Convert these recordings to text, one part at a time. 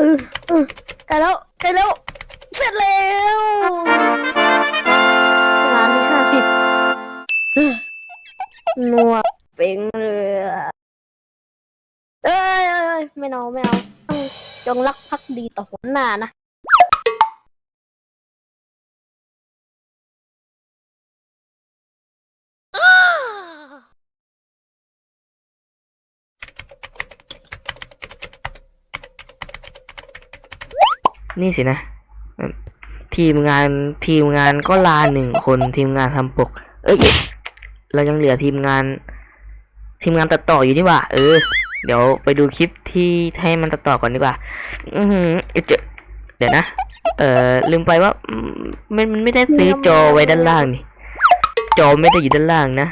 เออเออใกล้แล้วใกล้แล้ว เสร็จแล้วร้านที่ห้าสิบหนวดเป็นเรือเอ้ยเอ้ยเอ้ยไม่เอาไม่เอาต้องจงรักภักดีต่อหัวหน้านะ นี่สินะเอ่อทีมงานทีมงานก็ลาหนึ่งคนทีมงานทำปก เอ้ยเรายังเหลือทีมงาน ทีมงานตัดต่ออยู่นี่หว่า เออ เดี๋ยวไปดูคลิปที่ให้มันตัดต่อก่อนดีกว่า อือหือเอ้ยเจอเดี๋ยวนะ เออลืมไปว่าอืมมันมันไม่ได้ซื้อจอไว้ด้านล่างนี่ จอไม่ได้อยู่ด้านล่างนะ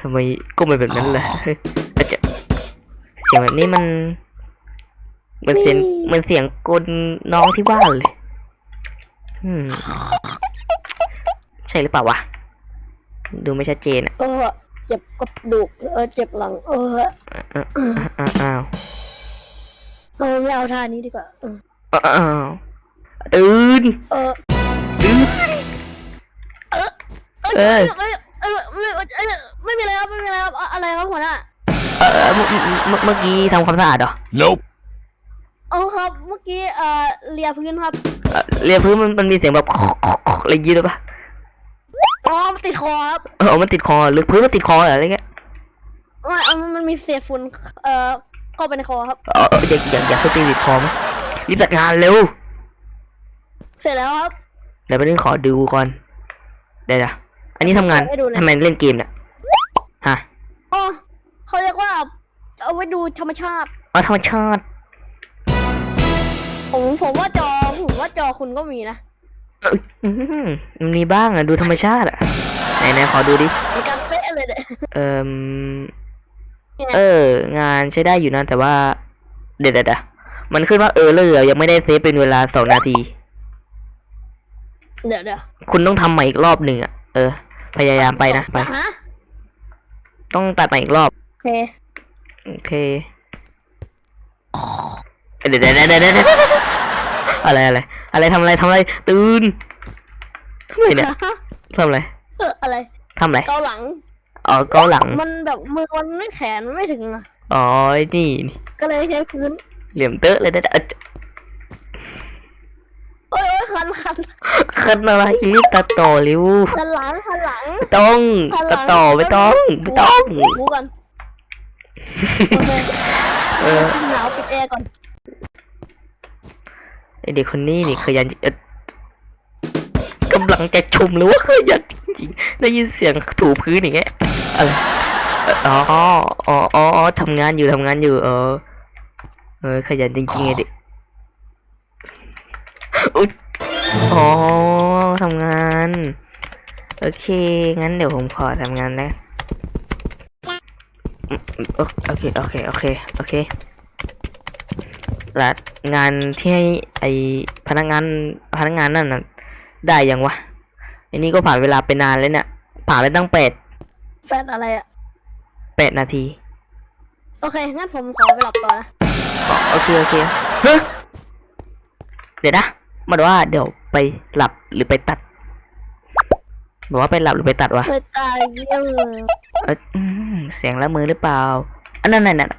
ทำไมก้มไปแบบนั้นล่ะอาจจะเสียงแบบนี้มันเห มันเสียงเหมันเสียงกลน้องที่บ้านเลยอืมใช่หรือเปล่าวะ ดูไม่ชัดเจนอะเออเจ็บกระดูกเออเจ็บหลัง เอออ้าวอ้าวอ้าวเออไม่เอาท่านี้ดีกว่าเอออ้าวตื่นเออตื่นเออเออไม่เออไม่เออไม่มีอะไรครับไม่มีอะไรครับอะอะไรครับหัวหน้าเออเมื่อเมื่อเมื่อกี้ทำความสะอาดเหรอ Nope. เอาครับ เมื่อกี้เอ่อเลียพื้นครับเอ่อเรียนพื้นมันมันมีเสียงแบบอะไรอยางงี้ด้วยปะอ๋อมันติดคอครับเออมันติดคอหรือพื้นมันติดคอเหรออะไรเงี้ยไม่เอามันมีเศษฝุ่นเอ่อเข้าไปในคอครับ เออเอออย่าอย่าอย่าสตีติดคอมั้ยรีบจัดงานเร็วเสร็จแล้วครับ เดี๋ยวไปเรื่องขอดูก่อนเดี๋ยวนะอันนี้ทำงานให้ดูเลย ทำไมเล่นเกมเนี่ยฮะอ๋อเขาเรียกว่า เอาไว้ดูธรรมชาติ อ๋อธรรมชาติ ผมผมว่าจอผมว่าจอคุณก็มีนะเอออืมมันมีบ้างอะดูธรรมชาติอะไหนไหนขอดูดิ เหมือนกันเป๊ะเลยเนี่ยเอ่มยังไงเออ งานใช้ได้อยู่นะ แต่ว่า เดี๋ยวเดี๋ยวเดี๋ยวมันขึ้นว่าเออเลยยังไม่ได้เซฟเป็นเวลาสองนาที เดี๋ยวเดี๋ยวคุณต้องทำใหม่อีกรอบหนึ่งอะเออ พยายามไปนะ ไป ฮะต้องตัดใหม่อีกรอบ โอเค โอเค เดี๋ยวเดี๋ยวเดี๋ยวเดี๋ยวเดี๋ยวเดี๋ยวอะไรอะไรอะไรทำอะไรทำอะไรตื่นทำไมเนี่ยทำอะไรเอออะไรทำอะไรเกาหลังอ๋อเกาหลัง มันแบบมือมันไม่แขนมันไม่ถึงอะอ๋อไอ้นี่นี่ก็เลยใช้พื้น เหลี่ยมเตอะเลยนะเอ้ยโอ้ยโอ้ยคันคันคันอะไรรีบตัดต่อเร็วคันหลังคันหลังไม่ต้องคันหลัตัดต่อไม่ต้องไม่ต้องหูก่อนโอเคเออหนาวปิดแอร์ก่อนไอ เด็กคนนี้นี่ขยันกำลังจะชมหรือว่าขยันจริงๆได้ยินเสียงถูพื้นอย่างเงี้ยอะไรอ๋ออ๋ออ๋อทำงานอยู่ทำงานอยู่ เออ เออ ขยันจริงๆไอเด็กอุ๊ยอ๋อทำงาน โอเค งั้นเดี๋ยวผมขอทำงานนะ โอเค โอเค โอเค โอเค และงานที่ให้ไอพนักงานพนักงานนั่นน่ะได้ยังวะไอันนี้ก็ผ่านเวลาไปนานแล้วเนี่ยผ่านไปตั้งแปดแฟนอะไรอะแปดนาที โอเค งั้นผมขอไปหลับต่อนะอ๋อโอเคโอเคเฮ้ยเดี๋ยวนะมันว่าเดี๋ยวไปหลับหรือไปตัดบอกว่าไปหลับหรือไปตัดวะไปตายเยี่ยมเลยเอออืมเสียงละมือหรือเปล่าอันนั้นนั่นนั่น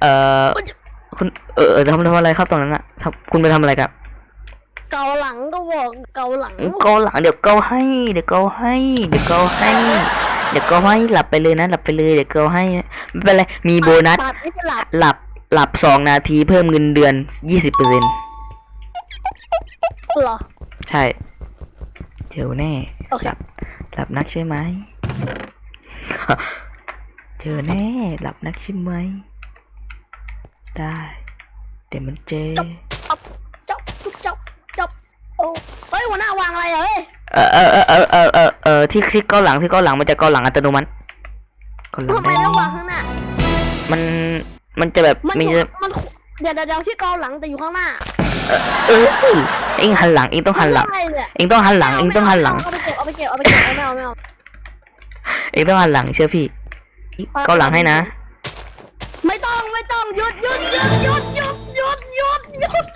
เอ่อคุณเออเออทำทำอะไรครับตรงนั้นอะทำคุณไปทำอะไรครับเกาหลังก็บอกเกาหลังเกาหลังเดี๋ยวเกาให้ เดี๋ยวเกาให้ เดี๋ยวเกาให้ เดี๋ยวเกาให้หลับไปเลยนะ หลับไปเลยเดี๋ยวเกาให้ไม่เป็นไรมีโบนัสปัดไม่จะหลับหลับหลับสองนาทีเพิ่มเงินเดือนยี่สิบเปอร์เซ็นเหรอ ใช่เดี๋ยวแน่โอเคหลับหลับนักใช่ไหมเจอแน่หลับนักใช่ไหม ได้ เดี๋ยวมันเจอจบจบจบจบโอ้เฮ้ยหัวหน้าวางอะไรอะเฮ้ยเออเออเออเออเออเออเออที่ที่เกาหลังที่เกาหลังมันจะเกาหลังอัตโนมัติเกาหลังทำไมได้ต้องวางข้างหน้า มันมันจะแบบมันมีอยู่มันเดี๋ยวเดี๋ยวเดี๋ยวที่เกาหลังแต่อยู่ข้างหน้า เออเอ็งหันหลังเอ็งต้องหันหลังไม่ได้เลยอะเอ็งต้องหันหลังเอ็งต้องหันหลังเอาไปเก็บเอาไปเก็บเอาไปเก็บเอาไม่เอาไม่เอาเอ็งต้องหันหลังเชื่อพี่เกาหลังให้นะไม่ต้องต้อง ไม่ต้องหยุดหยุดหยุดหยุดหยุดหยุดหยุดหยุด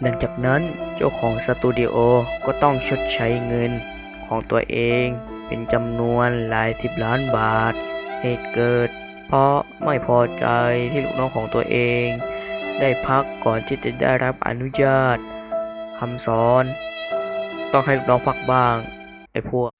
หลังจากนั้นเจ้าของสตูดิโอก็ต้องชดใช้เงินของตัวเองเป็นจำนวนหลายสิบล้านบาท เหตุเกิด เพราะไม่พอใจที่ลูกน้องของตัวเอง ได้พักก่อนที่จะได้รับอนุญาต คำสอน ต้องให้ลูกน้องพักบ้าง ไอ้พวก